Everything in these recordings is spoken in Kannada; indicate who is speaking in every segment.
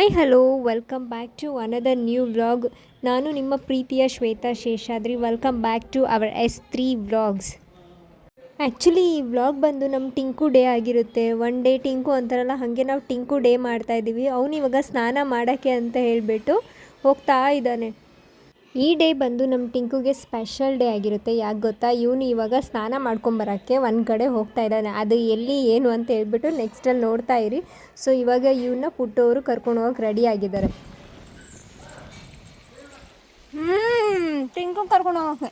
Speaker 1: Hi hello welcome back to another new vlog ನಾನು ನಿಮ್ಮ ಪ್ರೀತಿಯ Shwetha Seshadri. Welcome back to our S three vlogs actually ಈ ವ್ಲಾಗ್ ಬಂದು ನಮ್ಮ ಟಿಂಕು ಡೇ ಆಗಿರುತ್ತೆ. ಒನ್ ಡೇ ಟಿಂಕು ಅಂತಾರಲ್ಲ, ಹಾಗೆ ನಾವು ಟಿಂಕು ಡೇ ಮಾಡ್ತಾ ಇದ್ದೀವಿ. ಅವನು ಇವಾಗ ಸ್ನಾನ ಮಾಡೋಕ್ಕೆ ಅಂತ ಹೇಳಿಬಿಟ್ಟು ಹೋಗ್ತಾ ಇದ್ದಾನೆ. ಈ ಡೇ ಬಂದು ನಮ್ಮ ಟಿಂಕುಗೆ ಸ್ಪೆಷಲ್ ಡೇ ಆಗಿರುತ್ತೆ. ಯಾಕೆ ಗೊತ್ತಾ? ಇವನು ಇವಾಗ ಸ್ನಾನ ಮಾಡ್ಕೊಂಬರೋಕ್ಕೆ ಒಂದು ಕಡೆ ಹೋಗ್ತಾ ಇದ್ದಾನೆ. ಅದು ಎಲ್ಲಿ, ಏನು ಅಂತ ಹೇಳ್ಬಿಟ್ಟು ನೆಕ್ಸ್ಟಲ್ಲಿ ನೋಡ್ತಾ ಇರಿ. ಸೊ ಇವಾಗ ಇವನ್ನ ಪುಟ್ಟವರು ಕರ್ಕೊಂಡು ಹೋಗಕ್ಕೆ ರೆಡಿ ಆಗಿದ್ದಾರೆ. ಟಿಂಕು ಕರ್ಕೊಂಡು ಹೋಗಕ್ಕೆ.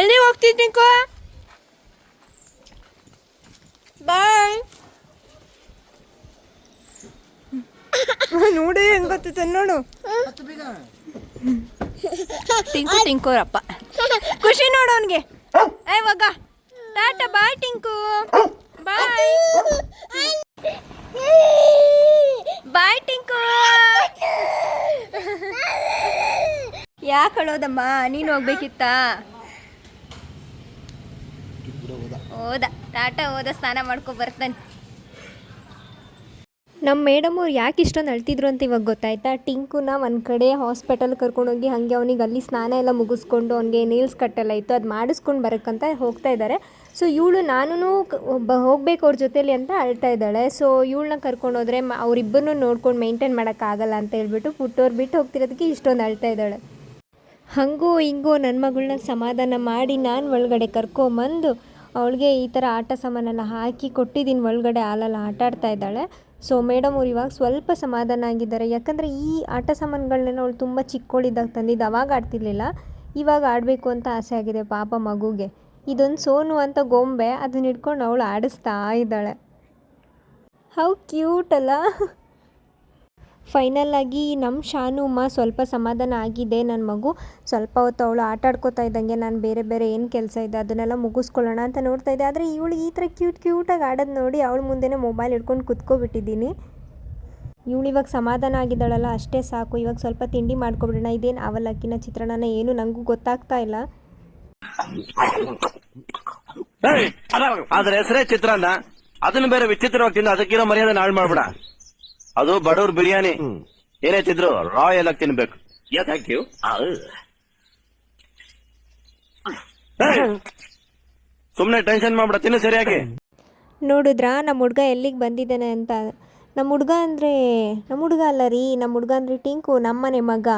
Speaker 1: ಎಲ್ಲಿ ಟಿಂಕು? ಬಾಯ್ ನೋಡಿ ಹೆಂಗ್ ಗೊತ್ತಿತ್ತು ನೋಡು. ಟಿಂಕು ಟಿಂಕೋರಪ್ಪ ಖುಷಿ ನೋಡು ಅವನಿಗೆ. ಇವಾಗ ಟಾಟಾ ಬಾಯ್ ಟಿಂಕು. ಬಾಯ್. ಬಾಯ್ ಟಿಂಕು. ಯಾಕೆ ಅಳೋದಮ್ಮ? ನೀನು ಹೋಗ್ಬೇಕಿತ್ತಾ? ಹೋದ. ಟಾಟಾ ಹೋದ ಸ್ನಾನ ಮಾಡ್ಕೊ ಬರ್ತಾನೆ ನಮ್ಮ ಮೇಡಮ್ ಅವ್ರು ಯಾಕೆ ಇಷ್ಟೊಂದು ಅಳ್ತಿದ್ರು ಅಂತ ಇವಾಗ ಗೊತ್ತಾಯ್ತಾ? ಟಿಂಕುನ ಒಂದು ಕಡೆ ಹಾಸ್ಪಿಟಲ್ ಕರ್ಕೊಂಡೋಗಿ ಹಾಗೆ ಅವನಿಗೆ ಅಲ್ಲಿ ಸ್ನಾನ ಎಲ್ಲ ಮುಗಿಸ್ಕೊಂಡು ಅವ್ನಿಗೆ ನೇಲ್ಸ್ ಕಟ್ಟೆಲ್ಲ ಇತ್ತು, ಅದು ಮಾಡಿಸ್ಕೊಂಡು ಬರೋಕ್ಕಂತ ಹೋಗ್ತಾ ಇದ್ದಾರೆ ಸೊ ಇವಳು ನಾನು ಹೋಗ್ಬೇಕು ಅವ್ರ ಜೊತೇಲಿ ಅಂತ ಅಳ್ತಾ ಇದ್ದಾಳೆ. ಸೊ ಇವಳನ್ನ ಕರ್ಕೊಂಡು ಹೋದರೆ ಮ ಅವರಿಬ್ಬರನ್ನೂ ನೋಡ್ಕೊಂಡು ಮೇಂಟೈನ್ ಮಾಡೋಕ್ಕಾಗಲ್ಲ ಅಂತ ಹೇಳ್ಬಿಟ್ಟು ಪುಟ್ಟೋರು ಬಿಟ್ಟು ಹೋಗ್ತಿರೋದಕ್ಕೆ ಇಷ್ಟೊಂದು ಅಳ್ತಾ ಇದ್ದಾಳೆ. ಹಾಗೂ, ಹಿಂಗೋ ನನ್ನ ಮಗಳನ್ನ ಸಮಾಧಾನ ಮಾಡಿ ನಾನು ಒಳಗಡೆ ಕರ್ಕೊಂಬಂದು ಅವಳಿಗೆ ಈ ಥರ ಆಟ ಸಾಮಾನೆಲ್ಲ ಹಾಕಿ ಕೊಟ್ಟಿದ್ದೀನಿ, ಒಳಗಡೆ ಹಾಲಲ್ಲಿ ಆಟ ಆಡ್ತಾ ಇದ್ದಾಳೆ. ಸೊ ಮೇಡಮ್ ಅವ್ರು ಇವಾಗ ಸ್ವಲ್ಪ ಸಮಾಧಾನ ಆಗಿದ್ದಾರೆ. ಯಾಕಂದರೆ ಈ ಆಟ ಸಾಮಾನುಗಳನ್ನೆಲ್ಲ ಅವಳು ತುಂಬ ಚಿಕ್ಕವಳಿದ್ದಾಗ ತಂದಿದ್ದು, ಅವಾಗ ಆಡ್ತಿರ್ಲಿಲ್ಲ. ಇವಾಗ ಆಡಬೇಕು ಅಂತ ಆಸೆ ಆಗಿದೆ ಪಾಪ ಮಗುಗೆ. ಇದೊಂದು ಸೋನು ಅಂತ ಗೊಂಬೆ, ಅದನ್ನ ಹಿಡ್ಕೊಂಡು ಅವಳು ಆಡಿಸ್ತಾ ಇದ್ದಾಳೆ. ಹೌ ಕ್ಯೂಟ್ ಅಲ್ಲ? ಫೈನಲ್ ಆಗಿ ನಮ್ಮ ಶಾನುಮ್ಮ ಸ್ವಲ್ಪ ಸಮಾಧಾನ ಆಗಿದೆ ನನ್ನ ಮಗು. ಸ್ವಲ್ಪ ಹೊತ್ತು ಅವಳು ಆಟ ಆಡ್ಕೋತಾ ಇದ್ದಂಗೆ ನಾನು ಬೇರೆ ಬೇರೆ ಏನು ಕೆಲಸ ಇದೆ ಅದನ್ನೆಲ್ಲ ಮುಗಿಸ್ಕೊಳ್ಳೋಣ ಅಂತ ನೋಡ್ತಾ ಇದ್ದೆ. ಆದರೆ ಇವಳು ಈ ಥರ ಕ್ಯೂಟ್ ಕ್ಯೂಟಾಗಿ ಆಡೋದು ನೋಡಿ ಅವಳ ಮುಂದೆನೇ ಮೊಬೈಲ್ ಹಿಡ್ಕೊಂಡು ಕುತ್ಕೊಬಿಟ್ಟಿದ್ದೀನಿ. ಇವಳು ಇವಾಗ ಸಮಾಧಾನ ಆಗಿದ್ದಾಳಲ್ಲ, ಅಷ್ಟೇ ಸಾಕು. ಇವಾಗ ಸ್ವಲ್ಪ ತಿಂಡಿ ಮಾಡ್ಕೊಬಿಡೋಣ. ಇದೇನು ಅವಲಕ್ಕಿನ ಚಿತ್ರಾನ್ನ ಏನು ನನಗೂ ಗೊತ್ತಾಗ್ತಾ ಇಲ್ಲ.
Speaker 2: ಅದ್ರ ಹೆಸರೇ ಚಿತ್ರಾನ್ನ. ಅದನ್ನ ಬೇರೆ ವಿಚಿತ್ರವಾಗಿ ತಿಂದು ಅದಕ್ಕಿರೋ ಮರ್ಯಾದೆ ನಾಳೆ ಮಾಡ್ಬೇಡ. ಅದು ಬಡವ್ರ ಬಿರಿಯಾನಿ. ಏನೇ ತಿದ್ರು ರಾಯಲ್ ಆಗಿ ತಿನ್ಬೇಕು. ಥ್ಯಾಂಕ್ ಯು ಸುಮ್ನೆ ಟೆನ್ಷನ್ ಮಾಡ್ಬಿಡ ತಿನ್ನು ಸರಿಯಾಗಿ.
Speaker 1: ನೋಡಿದ್ರಾ ನಮ್ಮ ಹುಡುಗ ಎಲ್ಲಿಗೆ ಬಂದಿದ್ದಾನೆ ಅಂತ. ನಮ್ಮ ಹುಡುಗ ಅಂದರೆ ನಮ್ಮ ಹುಡುಗ ಅಲ್ಲ ರೀ ನಮ್ಮ ಹುಡುಗ ಅಂದರೆ ಟಿಂಕು ನಮ್ಮನೆ ಮಗ.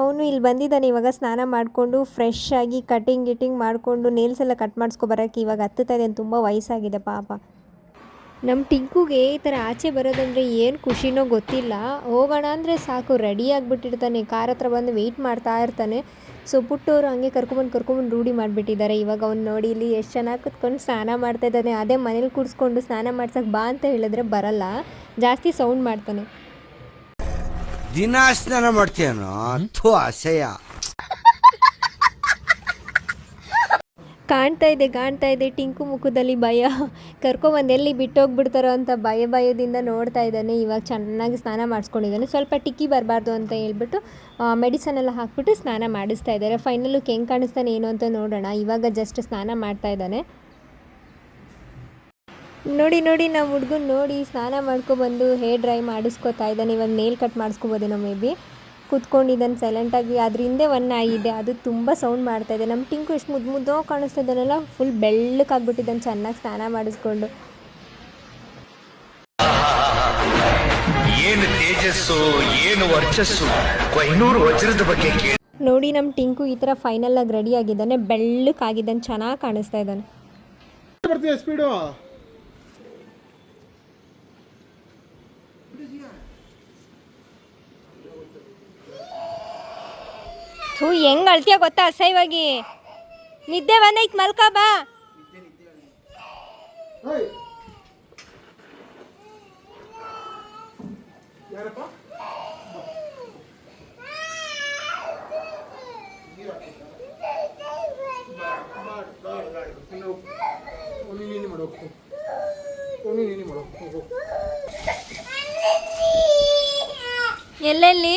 Speaker 1: ಅವನು ಇಲ್ಲಿ ಬಂದಿದ್ದಾನೆ ಇವಾಗ ಸ್ನಾನ ಮಾಡಿಕೊಂಡು ಫ್ರೆಶ್ ಆಗಿ ಕಟಿಂಗ್ ಗಿಟಿಂಗ್ ಮಾಡಿಕೊಂಡು ನೇಲ್ಸ್ ಎಲ್ಲ ಕಟ್ ಮಾಡಿಸ್ಕೊಬರೋಕ್ಕೆ ಇವಾಗ ಹತ್ತುತ್ತಾ ಇದೆ ತುಂಬ ವಯಸ್ಸಾಗಿದೆ ಪಾಪ. ನಮ್ಮ ಟಿಂಕುಗೆ ಈ ಥರ ಆಚೆ ಬರೋದಂದರೆ ಏನು ಖುಷಿನೋ ಗೊತ್ತಿಲ್ಲ. ಹೋಗೋಣ ಅಂದರೆ ಸಾಕು ರೆಡಿ ಆಗಿಬಿಟ್ಟಿರ್ತಾನೆ. ಕಾರ್ ಹತ್ರ ಬಂದು ವೆಯ್ಟ್ ಮಾಡ್ತಾ ಇರ್ತಾನೆ. ಸೊ ಪುಟ್ಟವರು ಹಂಗೆ ಕರ್ಕೊಂಬಂದು ಕರ್ಕೊಂಬಂದು ರೂಢಿ ಮಾಡಿಬಿಟ್ಟಿದ್ದಾರೆ. ಇವಾಗ ಅವ್ನು ನೋಡಿ ಇಲ್ಲಿ ಎಷ್ಟು ಚೆನ್ನಾಗಿ ಕುತ್ಕೊಂಡು ಸ್ನಾನ ಮಾಡ್ತಾ ಇದ್ದಾನೆ. ಅದೇ ಮನೇಲಿ ಕೂಡಿಸ್ಕೊಂಡು ಸ್ನಾನ ಮಾಡ್ಸಕ್ಕೆ ಬಾ ಅಂತ ಹೇಳಿದ್ರೆ ಬರಲ್ಲ. ಜಾಸ್ತಿ ಸೌಂಡ್ ಮಾಡ್ತಾನೆ.
Speaker 3: ದಿನ ಸ್ನಾನ ಮಾಡ್ತೀಯನೋ? ಥೂ ಅಸಹ್ಯ.
Speaker 1: ಕಾಣ್ತಾ ಇದೆ ಕಾಣ್ತಾ ಇದೆ. ಟಿಂಕು ಮುಖದಲ್ಲಿ ಭಯ. ಕರ್ಕೊಂಬಂದು ಎಲ್ಲಿ ಬಿಟ್ಟೋಗ್ಬಿಡ್ತಾರೋ ಅಂತ ಭಯ ಭಯದಿಂದ ನೋಡ್ತಾ ಇದ್ದಾನೆ. ಇವಾಗ ಚೆನ್ನಾಗಿ ಸ್ನಾನ ಮಾಡಿಸ್ಕೊಂಡಿದ್ದಾನೆ. ಸ್ವಲ್ಪ ಟಿಕ್ಕಿ ಬರಬಾರ್ದು ಅಂತ ಹೇಳ್ಬಿಟ್ಟು ಮೆಡಿಸನ್ ಎಲ್ಲ ಹಾಕ್ಬಿಟ್ಟು ಸ್ನಾನ ಮಾಡಿಸ್ತಾ ಇದ್ದಾರೆ. ಫೈನಲ್ಲು ಕೆಂಗ್ ಕಾಣಿಸ್ತಾನೆ ಏನು ಅಂತ ನೋಡೋಣ. ಇವಾಗ ಜಸ್ಟ್ ಸ್ನಾನ ಮಾಡ್ತಾ ಇದ್ದಾನೆ. ನೋಡಿ ನೋಡಿ ನಮ್ಮ ಹುಡುಗನ ನೋಡಿ ಸ್ನಾನ ಮಾಡ್ಕೊಬಂದು ಹೇರ್ ಡ್ರೈ ಮಾಡಿಸ್ಕೊತಾ ಇದ್ದಾನೆ. ಇವಾಗ ನೇಲ್ ಕಟ್ ಮಾಡಿಸ್ಕೊಬೋದೇನೋ ಮೇ ಬಿ ಕುತ್ಕೊಂಡಿದ್ದಾನೆ ಸೈಲೆಂಟಾಗಿ ಅದ್ರ ಹಿಂದೆ ಒನ್ ನಾಯಿ ಇದೆ. ಅದು ತುಂಬ ಸೌಂಡ್ ಮಾಡ್ತಾ ಇದೆ. ನಮ್ಮ ಟಿಂಕು ಎಷ್ಟು ಮುದ್ದು ಮುದ್ದೋ ಕಾಣಿಸ್ತಾ ಇದ್ದಾನಲ್ಲ ಫುಲ್ ಬೆಳ್ಳಕ್ಕಾಗ್ಬಿಟ್ಟಿದ್ದಾನೆ ಚೆನ್ನಾಗಿ ಸ್ನಾನ ಮಾಡಿಸ್ಕೊಂಡು.
Speaker 4: ಏನು ತೇಜಸ್ಸು ಏನು ವರ್ಚಸ್ಸು? ಕೊಹಿನೂರು ವಜ್ರದ ಬಗ್ಗೆ ಕೇಳಿ.
Speaker 1: ನೋಡಿ ನಮ್ಮ ಟಿಂಕು ಈ ಥರ ಫೈನಲ್ ಆಗಿ ರೆಡಿ ಆಗಿದ್ದಾನೆ. ಬೆಳ್ಳಕ್ಕಾಗಿದ್ದಾನೆ ಚೆನ್ನಾಗಿ ಕಾಣಿಸ್ತಾ ಇದ್ದಾನೆ.
Speaker 5: ಬರ್ತೀಯ ಸ್ಪೀಡು
Speaker 1: ಥೂ ಹೆಂಗ್ ಅಳ್ತೀಯ ಗೊತ್ತಾ ಅಸಹ್ಯವಾಗಿ? ನಿದ್ದೆ ಬಂದೈತ್ ಮಲ್ಕ ಬಾ. ಎಲ್ಲೆಲ್ಲಿ?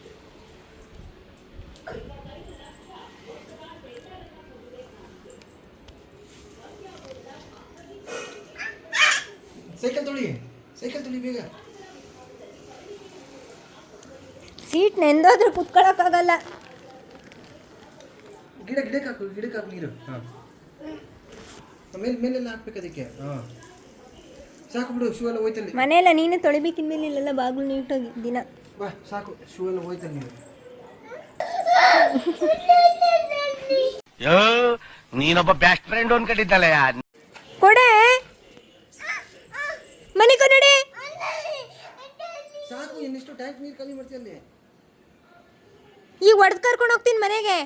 Speaker 3: ಬೇಗ
Speaker 1: ಸೀಟ್ ನೆಂದೋದ್ರೆ ಕುತ್ಕೊಳಕ್ಕಾಗಲ್ಲ.
Speaker 3: ಗಿಡ ಗಿಡಕ್ಕೆ ಹಾಕು ಗಿಡಕ್ಕೆ ಹಾಕು ನೀರು. ಹಾಂ. ಮೇಲೆ ಮೇಲೆಲ್ಲ ಹಾಕ್ಬೇಕು ಅದಕ್ಕೆ. ಹಾಂ. ಸಾಕು ಬಿಡು ಶೂ ಎಲ್ಲ ಹೋಯ್ತಲ್ಲಿ.
Speaker 1: ಮನೆಯಲ್ಲ ನೀನೇ ತೊಳಿಬೇಕಿನ್ಮೇಲೆ ಇಲ್ಲೆಲ್ಲ ಬಾಗಿಲು ನೀಟಾಗಿ ದಿನ.
Speaker 3: ಬಾ ಸಾಕು ಶೂ ಎಲ್ಲ ಹೋಯ್ತಲ್ಲಿ ನೀರು
Speaker 4: ನೀನೊಬ್ಬ ಬೆಸ್ಟ್ ಫ್ರೆಂಡ್ ಅನ್ಕೊಂಡಿದ್ದಲ್ಲ
Speaker 1: ಕೊಡೆ ಮನೆ ಕೊನಡೆ
Speaker 3: ಸಾಕು ನೀರು ಖಾಲಿ ಮಾಡ್ತೀಯ ಅಲ್ಲಿ.
Speaker 1: ಈಗ ಒಡೆದು ಕರ್ಕೊಂಡು ಹೋಗ್ತೀನಿ ಮನೆಗೆ.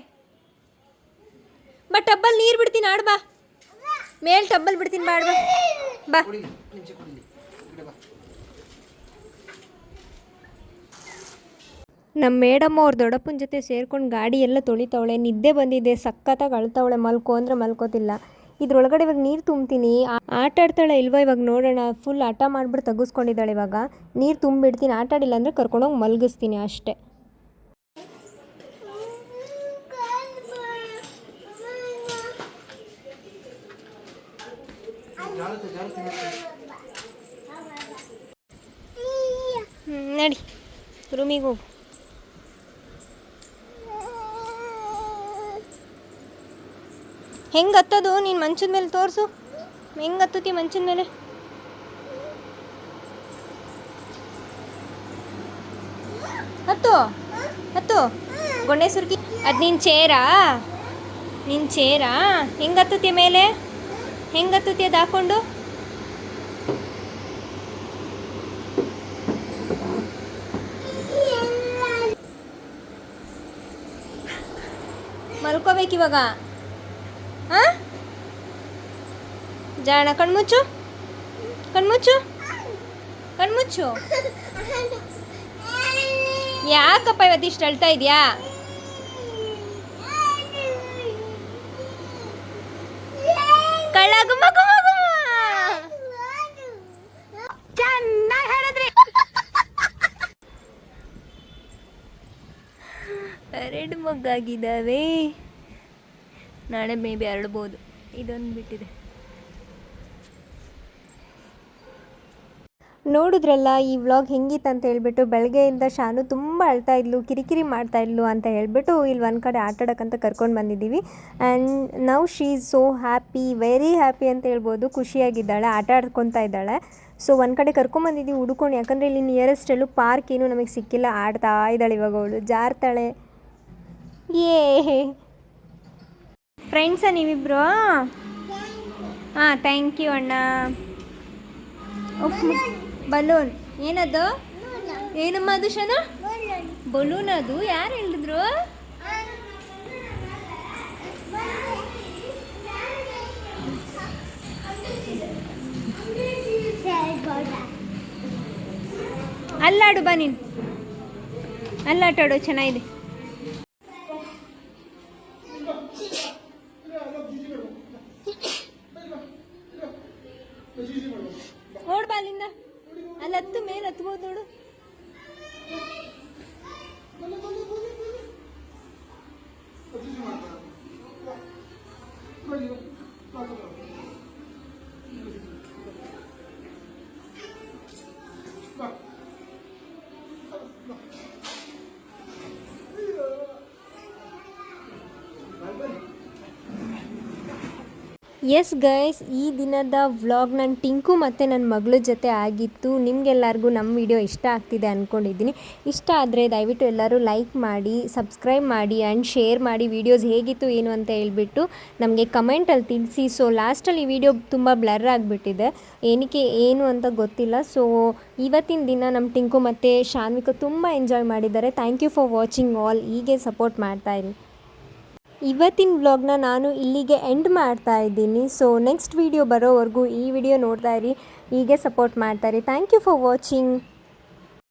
Speaker 1: ಬಾ ಟಬ್ಬಲ್ಲಿ ನೀರು ಬಿಡ್ತೀನಿ ಆಡ್ ಬಾ. ಮೇಲ್ ಟಬ್ಬಲ್ಲಿ ಬಿಡ್ತೀನಿ ಬಾಡ್ ಬಾ. ಬಾ.
Speaker 3: ಕೊಡಿ ನಿಮಿಷ ಕೊಡಿ. ಗಿಡ ಬಾ.
Speaker 1: ನಮ್ಮ ಮೇಡಮ್ ಅವ್ರ ದೊಡ್ಡಪ್ಪನ ಜೊತೆ ಸೇರ್ಕೊಂಡು ಗಾಡಿ ಎಲ್ಲ ತೊಳಿತಾವಳೆ ನಿದ್ದೆ ಬಂದಿದೆ ಸಖತ್ತಾಗಿ ಅಳ್ತಾವಳೆ ಮಲ್ಕೋ ಅಂದ್ರೆ ಮಲ್ಕೋತಿಲ್ಲ. ಇದ್ರೊಳಗಡೆ ಇವಾಗ ನೀರು ತುಂಬ್ತೀನಿ. ಆಟ ಆಡ್ತಾಳೆ ಇಲ್ವಾ? ಇವಾಗ ನೋಡೋಣ. ಫುಲ್ ಆಟ ಮಾಡ್ಬಿಟ್ಟು ತಗಸ್ಕೊಂಡಿದ್ದಾಳೆ ಇವಾಗ. ನೀರು ತುಂಬಿಡ್ತೀನಿ ಆಟ ಆಡಿಲ್ಲ ಅಂದರೆ ಕರ್ಕೊಂಡೋಗಿ ಮಲಗಿಸ್ತೀನಿ ಅಷ್ಟೇ. ನಡಿ. ರೂಮಿಗೆ ಹೋಗು. ಹೆಂಗೆ ಹತ್ತೋದು? ನೀನು ಮಂಚದ ಮೇಲೆ ತೋರಿಸು. ಹೆಂಗೆ ಹತ್ತತಿ ಮಂಚದ ಮೇಲೆ? ಹತ್ತು? ಹತ್ತು? ಗೊಂಡೆ ಸುರ್ಕಿ ಅದು ನಿನ್ನ ಚೇರಾ? ನಿನ್ನ ಚೇರಾ? ಹೆಂಗೆ ಹತ್ತತಿ ಮೇಲೆ? ಹೆಂಗೆ ಹತ್ತತಿ ಅದು ಹಾಕ್ಕೊಂಡು ಮಲ್ಕೋಬೇಕಿವಾಗ. ಹಾಂ? ಜಾಣ ಕಣ್ಮುಚ್ಚು? ಕಣ್ಮುಚ್ಚು? ಕಣ್ಮುಚ್ಚು? ಯಾಕಪ್ಪ ಇವತ್ತಿಷ್ಟು ಅಳ್ತಾ ಇದೆಯಾ? ಎರಡು ಮಗ್ಗಾಗಿದ್ದಾವೆ. ನಾಳೆ ಮೇ ಬಿ ಹರಡ್ಬೋದು ಇದೊಂದು ಬಿಟ್ಟಿದೆ. ನೋಡಿದ್ರಲ್ಲ ಈ ವ್ಲಾಗ್ ಹೆಂಗಿತ್ತು ಅಂತ ಹೇಳ್ಬಿಟ್ಟು ಬೆಳಗ್ಗೆಯಿಂದ ಶಾನು ತುಂಬ ಅಳ್ತಾ ಇದ್ಲು ಕಿರಿಕಿರಿ ಮಾಡ್ತಾ ಇದ್ಲು ಅಂತ ಹೇಳ್ಬಿಟ್ಟು ಇಲ್ಲಿ ಒಂದು ಕಡೆ ಆಟಾಡೋಕ್ಕಂತ ಕರ್ಕೊಂಡು ಬಂದಿದ್ದೀವಿ. And now she is so happy very happy ಅಂತ ಹೇಳ್ಬೋದು. ಖುಷಿಯಾಗಿದ್ದಾಳೆ ಆಟ ಆಡ್ಕೊತಾ ಇದ್ದಾಳೆ. ಸೊ ಒಂದು ಕಡೆ ಕರ್ಕೊಂಬಂದಿದ್ದೀವಿ ಹುಡ್ಕೊಂಡು ಯಾಕಂದರೆ ಇಲ್ಲಿ ನಿಯರೆಸ್ಟ್ ಎಲ್ಲೂ ಪಾರ್ಕ್ ಏನೂ ನಮಗೆ ಸಿಕ್ಕಿಲ್ಲ. ಆಡ್ತಾ ಇದ್ದಾಳೆ ಇವಾಗ ಅವಳು. ಜಾರ್ತಾಳೆ. ಏ ಫ್ರೆಂಡ್ಸಾ ನೀವಿಬ್ರು? ಹಾಂ ಥ್ಯಾಂಕ್ ಯು ಅಣ್ಣ. ಬಲೂನ್. ಏನದು? ಏನಮ್ಮ ಅದು, ಶನ? ಬಲೂನ್ ಅದು. ಯಾರು ಹೇಳಿದ್ರು? ಅಲ್ಲಾಡು ಬಾ ನೀನು. ಅಲ್ಲಾಟಾಡು, ಚೆನ್ನಾಗಿದೆ. ಎಸ್ ಗೈಸ್ ಈ ದಿನದ ವ್ಲಾಗ್ ನನ್ನ ಟಿಂಕು ಮತ್ತು ನನ್ನ ಮಗಳ ಜೊತೆ ಆಗಿತ್ತು. ನಿಮಗೆಲ್ಲರಿಗೂ ನಮ್ಮ ವಿಡಿಯೋ ಇಷ್ಟ ಆಗ್ತಿದೆ ಅಂದ್ಕೊಂಡಿದ್ದೀನಿ ಇಷ್ಟ ಆದರೆ ದಯವಿಟ್ಟು ಎಲ್ಲರೂ ಲೈಕ್ ಮಾಡಿ ಸಬ್ಸ್ಕ್ರೈಬ್ ಮಾಡಿ ಆ್ಯಂಡ್ ಶೇರ್ ಮಾಡಿ ವೀಡಿಯೋಸ್ ಹೇಗಿತ್ತು, ಏನು ಅಂತ ಹೇಳ್ಬಿಟ್ಟು ನಮಗೆ ಕಮೆಂಟಲ್ಲಿ ತಿಳಿಸಿ. ಸೊ ಲಾಸ್ಟಲ್ಲಿ ಈ ವಿಡಿಯೋ ತುಂಬ ಬ್ಲರ್ ಆಗಿಬಿಟ್ಟಿದೆ. ಏನಕ್ಕೆ, ಏನು ಅಂತ ಗೊತ್ತಿಲ್ಲ. ಸೊ ಇವತ್ತಿನ ದಿನ ನಮ್ಮ ಟಿಂಕು ಮತ್ತು ಶಾನ್ವಿಕ ತುಂಬ ಎಂಜಾಯ್ ಮಾಡಿದ್ದಾರೆ. Thank you for watching all ಹೀಗೆ ಸಪೋರ್ಟ್ ಮಾಡ್ತಾಯಿರಿ ಇವತ್ತಿನ ವ್ಲಾಗ್ನ ನಾನು ಇಲ್ಲಿಗೆ ಎಂಡ್ ಮಾಡ್ತಾ ಇದ್ದೀನಿ. ಸೊ ನೆಕ್ಸ್ಟ್ ವಿಡಿಯೋ ಬರೋವರೆಗೂ ಈ ವಿಡಿಯೋ ನೋಡ್ತಾ ಇರಿ. ಹೀಗೆ ಸಪೋರ್ಟ್ ಮಾಡ್ತಾ ಇರಿ. Thank you for watching